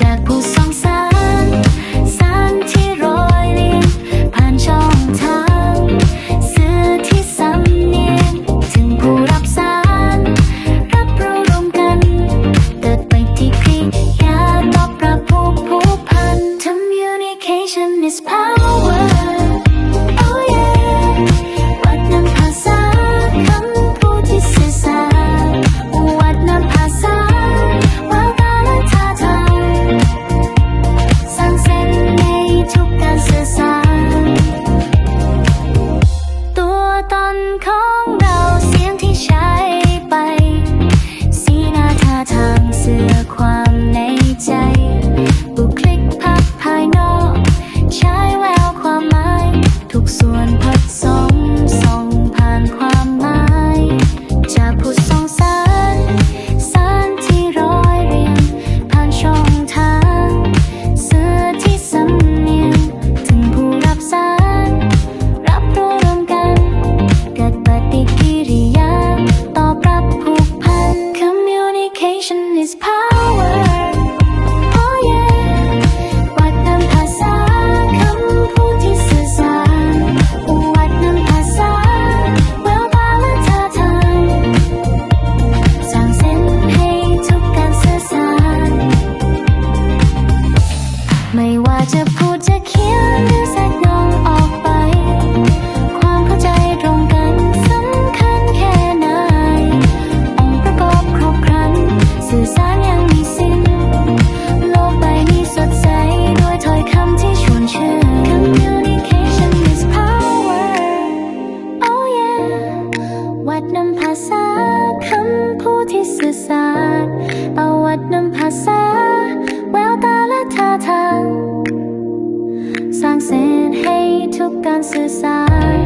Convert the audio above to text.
จากผู้สองสารสารที่โรยเรีผ่านช่องทางสื่อที่สำเนียงถึงผู้รับสาร รับรวมกันเติดไปที่คลิยาตอบรับผู้ผู้พัน Communication is power ของเราเสียงที่ใช้ไป สีหน้าท่าทางเสื่อความในใจ บุคลิกภาพภายนอก ใช้แววความหมาย ทุกส่วนผสม สื่อสารประวัตินำภาษา แววตาและท่าทาง สร้างเส้นให้ทุกการสื่อสาร